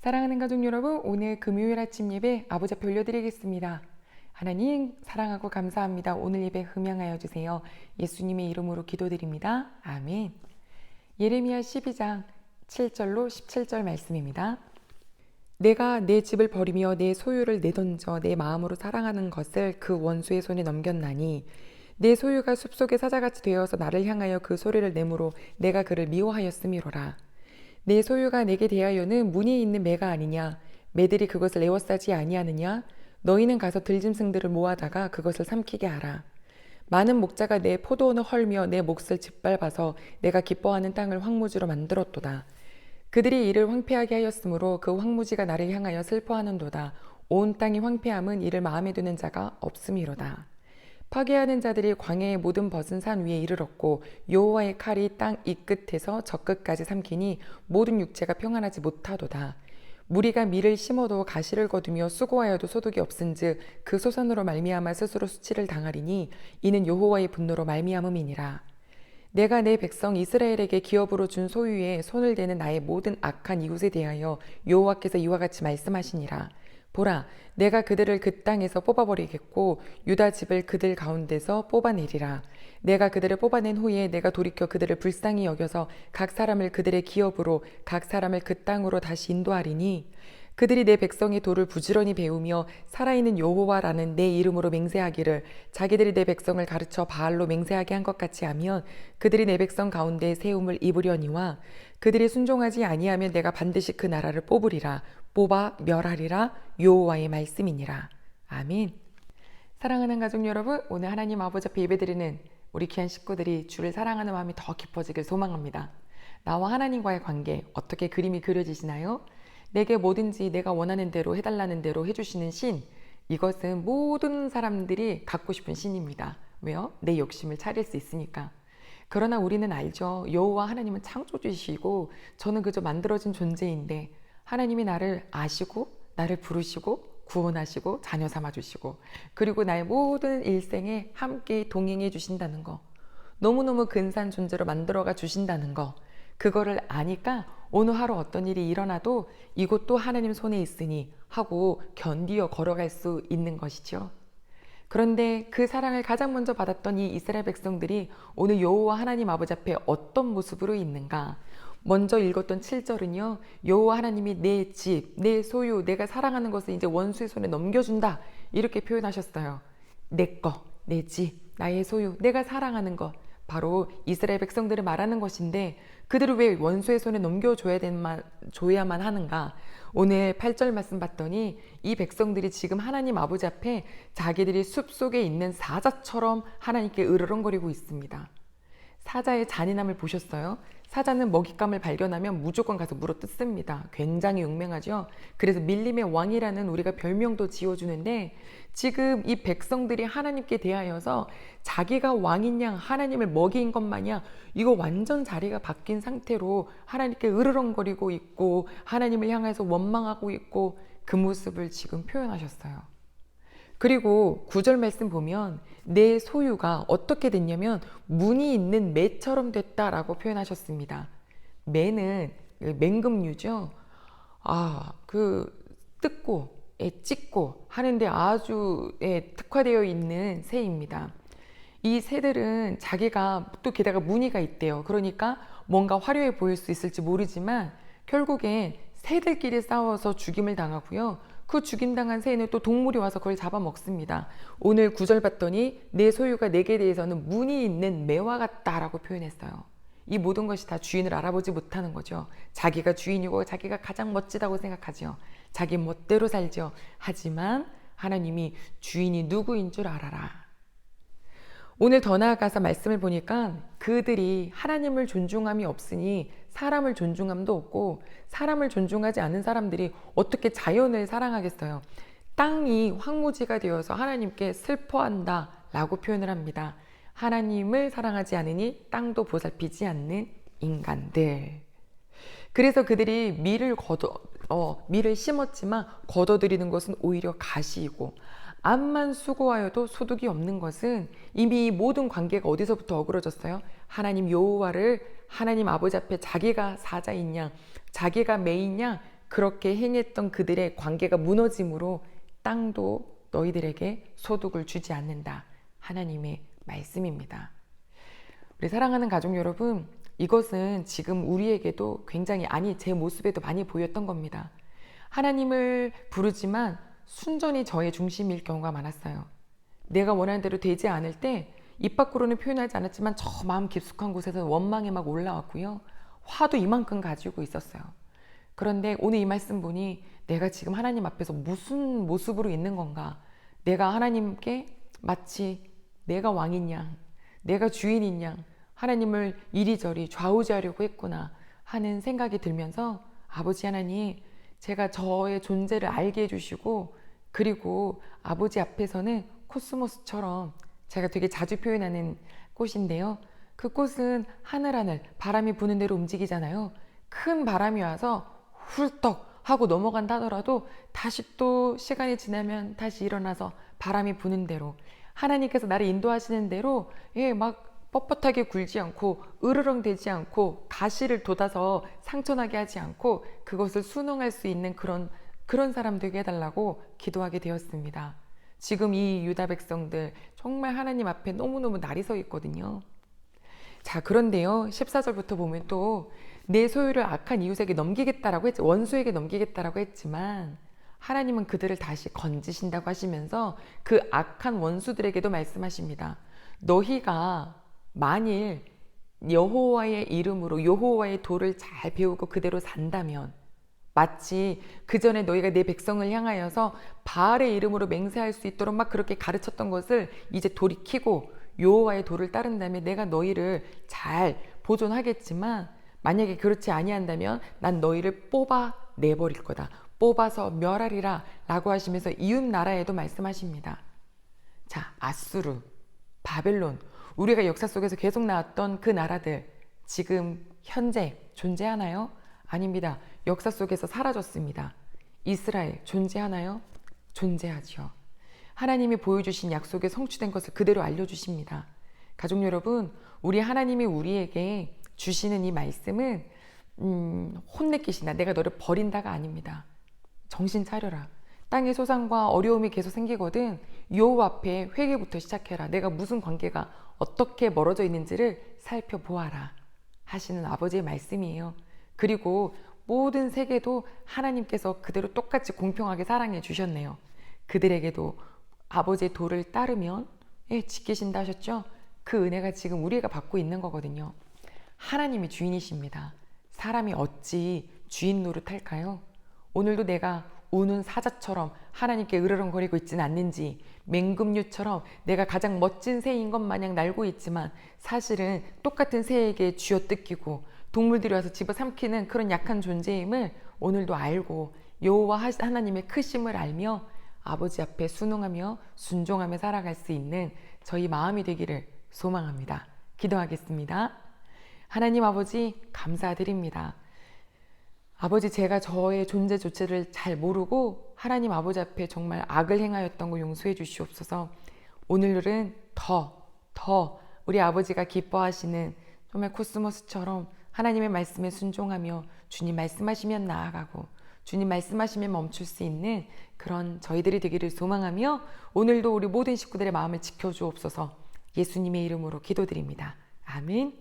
사랑하는 가족 여러분, 오늘 금요일 아침 예배 아버지 앞에 올려드리겠습니다. 하나님, 사랑하고 감사합니다. 오늘 예배 흠양하여 주세요. 예수님의 이름으로 기도드립니다. 아멘. 예레미야 12장 7절로 17절 말씀입니다. 내가 내 집을 버리며 내 소유를 내던져 내 마음으로 사랑하는 것을 그 원수의 손에 넘겼나니 내 소유가 숲속의 사자같이 되어서 나를 향하여 그 소리를 내므로 내가 그를 미워하였음이로라. 내 소유가 내게 대하여는 문이 있는 매가 아니냐 매들이 그것을 에워싸지 아니하느냐 너희는 가서 들짐승들을 모아다가 그것을 삼키게 하라. 많은 목자가 내 포도원을 헐며 내 몫을 짓밟아서 내가 기뻐하는 땅을 황무지로 만들었도다. 그들이 이를 황폐하게 하였으므로 그 황무지가 나를 향하여 슬퍼하는도다. 온 땅이 황폐함은 이를 마음에 두는 자가 없음이로다. 파괴하는 자들이 광야의 모든 벗은 산 위에 이르렀고 여호와의 칼이 땅 이 끝에서 저 끝까지 삼키니 모든 육체가 평안하지 못하도다. 무리가 밀을 심어도 가시를 거두며 수고하여도 소득이 없은즉 그 소산으로 말미암아 스스로 수치를 당하리니 이는 여호와의 분노로 말미암음이니라. 내가 내 백성 이스라엘에게 기업으로 준 소유에 손을 대는 나의 모든 악한 이웃에 대하여 여호와께서 이와 같이 말씀하시니라. 보라, 내가 그들을 그 땅에서 뽑아버리겠고 유다 집을 그들 가운데서 뽑아내리라. 내가 그들을 뽑아낸 후에 내가 돌이켜 그들을 불쌍히 여겨서 각 사람을 그들의 기업으로 각 사람을 그 땅으로 다시 인도하리니 그들이 내 백성의 돌을 부지런히 배우며 살아있는 여호와라는 내 이름으로 맹세하기를 자기들이 내 백성을 가르쳐 바알로 맹세하게 한 것 같이 하면 그들이 내 백성 가운데 세움을 입으려니와 그들이 순종하지 아니하면 내가 반드시 그 나라를 뽑으리라 뽑아 멸하리라 여호와의 말씀이니라 아멘. 사랑하는 가족 여러분, 오늘 하나님 아버지 앞에 예배드리는 우리 귀한 식구들이 주를 사랑하는 마음이 더 깊어지길 소망합니다. 나와 하나님과의 관계 어떻게 그림이 그려지시나요? 내게 뭐든지 내가 원하는 대로 해달라는 대로 해주시는 신. 이것은 모든 사람들이 갖고 싶은 신입니다. 왜요? 내 욕심을 차릴 수 있으니까. 그러나 우리는 알죠. 여호와 하나님은 창조주시고 저는 그저 만들어진 존재인데 하나님이 나를 아시고 나를 부르시고 구원하시고 자녀 삼아 주시고 그리고 나의 모든 일생에 함께 동행해 주신다는 거. 너무너무 근사한 존재로 만들어가 주신다는 거. 그거를 아니까 오늘 하루 어떤 일이 일어나도 이것도 하나님 손에 있으니 하고 견디어 걸어갈 수 있는 것이죠. 그런데 그 사랑을 가장 먼저 받았던 이 이스라엘 백성들이 오늘 여호와 하나님 아버지 앞에 어떤 모습으로 있는가? 먼저 읽었던 7절은요. 여호와 하나님이 내 집, 내 소유, 내가 사랑하는 것을 이제 원수의 손에 넘겨준다. 이렇게 표현하셨어요. 내 거, 내 집, 나의 소유, 내가 사랑하는 것. 바로 이스라엘 백성들을 말하는 것인데 그들을 왜 원수의 손에 넘겨줘야 된만, 줘야만 하는가? 오늘 8절 말씀 봤더니 이 백성들이 지금 하나님 아버지 앞에 자기들이 숲 속에 있는 사자처럼 하나님께 으르렁거리고 있습니다. 사자의 잔인함을 보셨어요? 사자는 먹잇감을 발견하면 무조건 가서 물어 뜯습니다. 굉장히 용맹하죠. 그래서 밀림의 왕이라는 우리가 별명도 지어주는데 지금 이 백성들이 하나님께 대하여서 자기가 왕인 양 하나님을 먹인 것 마냥 이거 완전 자리가 바뀐 상태로 하나님께 으르렁거리고 있고 하나님을 향해서 원망하고 있고 그 모습을 지금 표현하셨어요. 그리고 구절 말씀 보면 내 소유가 어떻게 됐냐면 문이 있는 매처럼 됐다라고 표현하셨습니다. 매는 맹금류죠. 아, 그 뜯고 에 찍고 하는데 아주 예, 특화되어 있는 새입니다. 이 새들은 자기가 또 게다가 무늬가 있대요. 그러니까 뭔가 화려해 보일 수 있을지 모르지만 결국엔 새들끼리 싸워서 죽임을 당하고요. 그 죽임당한 새는 또 동물이 와서 그걸 잡아먹습니다. 오늘 구절 봤더니 내 소유가 내게 대해서는 문이 있는 매와 같다라고 표현했어요. 이 모든 것이 다 주인을 알아보지 못하는 거죠. 자기가 주인이고 자기가 가장 멋지다고 생각하죠. 자기 멋대로 살죠. 하지만 하나님이 주인이 누구인 줄 알아라. 오늘 더 나아가서 말씀을 보니까 그들이 하나님을 존중함이 없으니 사람을 존중함도 없고 사람을 존중하지 않은 사람들이 어떻게 자연을 사랑하겠어요. 땅이 황무지가 되어서 하나님께 슬퍼한다 라고 표현을 합니다. 하나님을 사랑하지 않으니 땅도 보살피지 않는 인간들. 그래서 그들이 밀을 걷어, 어, 밀을 심었지만 걷어들이는 것은 오히려 가시이고 암만 수고하여도 소득이 없는 것은 이미 모든 관계가 어디서부터 어그러졌어요? 하나님 여호와를 하나님 아버지 앞에 자기가 사자인 양, 자기가 메인 양 그렇게 행했던 그들의 관계가 무너짐으로 땅도 너희들에게 소득을 주지 않는다. 하나님의 말씀입니다. 우리 사랑하는 가족 여러분, 이것은 지금 우리에게도 굉장히 아니 제 모습에도 많이 보였던 겁니다. 하나님을 부르지만 순전히 저의 중심일 경우가 많았어요. 내가 원하는 대로 되지 않을 때 입 밖으로는 표현하지 않았지만 저 마음 깊숙한 곳에서 원망이 막 올라왔고요. 화도 이만큼 가지고 있었어요. 그런데 오늘 이 말씀 보니 내가 지금 하나님 앞에서 무슨 모습으로 있는 건가? 내가 하나님께 마치 내가 왕인 양, 내가 주인인 양, 하나님을 이리저리 좌우지하려고 했구나 하는 생각이 들면서 아버지 하나님, 제가 저의 존재를 알게 해주시고 그리고 아버지 앞에서는 코스모스처럼 제가 되게 자주 표현하는 꽃인데요. 그 꽃은 하늘하늘 바람이 부는 대로 움직이잖아요. 큰 바람이 와서 훌떡 하고 넘어간다 하더라도 다시 또 시간이 지나면 다시 일어나서 바람이 부는 대로 하나님께서 나를 인도하시는 대로 예, 막 뻣뻣하게 굴지 않고 으르렁대지 않고 가시를 돋아서 상처나게 하지 않고 그것을 순응할 수 있는 그런 그런 사람 되게 해달라고 기도하게 되었습니다. 지금 이 유다 백성들 정말 하나님 앞에 너무너무 날이 서 있거든요. 자, 그런데요. 14절부터 보면 또 내 소유를 악한 이웃에게 넘기겠다라고 했지, 원수에게 넘기겠다라고 했지만 하나님은 그들을 다시 건지신다고 하시면서 그 악한 원수들에게도 말씀하십니다. 너희가 만일 여호와의 이름으로 여호와의 도를 잘 배우고 그대로 산다면 마치 그 전에 너희가 내 백성을 향하여서 바알의 이름으로 맹세할 수 있도록 막 그렇게 가르쳤던 것을 이제 돌이키고 여호와의 도를 따른다면 내가 너희를 잘 보존하겠지만 만약에 그렇지 아니한다면 난 너희를 뽑아 내버릴 거다. 뽑아서 멸하리라 라고 하시면서 이웃 나라에도 말씀하십니다. 자, 아수르, 바벨론, 우리가 역사 속에서 계속 나왔던 그 나라들 지금 현재 존재하나요? 아닙니다. 역사 속에서 사라졌습니다. 이스라엘 존재하나요? 존재하지요. 하나님이 보여주신 약속에 성취된 것을 그대로 알려주십니다. 가족 여러분, 우리 하나님이 우리에게 주시는 이 말씀은 음, 혼내키신다. 내가 너를 버린다가 아닙니다. 정신 차려라. 땅의 소상과 어려움이 계속 생기거든. 여호와 앞에 회개부터 시작해라. 내가 무슨 관계가 어떻게 멀어져 있는지를 살펴보아라. 하시는 아버지의 말씀이에요. 그리고 모든 세계도 하나님께서 그대로 똑같이 공평하게 사랑해 주셨네요. 그들에게도 아버지의 도를 따르면 예, 지키신다 하셨죠? 그 은혜가 지금 우리가 받고 있는 거거든요. 하나님이 주인이십니다. 사람이 어찌 주인 노릇할까요? 오늘도 내가 우는 사자처럼 하나님께 으르렁거리고 있지는 않는지 맹금류처럼 내가 가장 멋진 새인 것 마냥 날고 있지만 사실은 똑같은 새에게 쥐어 뜯기고 동물들이 와서 집어 삼키는 그런 약한 존재임을 오늘도 알고 여호와 하나님의 크심을 알며 아버지 앞에 순응하며 순종하며 살아갈 수 있는 저희 마음이 되기를 소망합니다. 기도하겠습니다. 하나님 아버지 감사드립니다. 아버지 제가 저의 존재 조체를 잘 모르고 하나님 아버지 앞에 정말 악을 행하였던 거 용서해 주시옵소서. 오늘은 더, 더 우리 아버지가 기뻐하시는 정말 코스모스처럼 하나님의 말씀에 순종하며 주님 말씀하시면 나아가고 주님 말씀하시면 멈출 수 있는 그런 저희들이 되기를 소망하며 오늘도 우리 모든 식구들의 마음을 지켜주옵소서 예수님의 이름으로 기도드립니다. 아멘.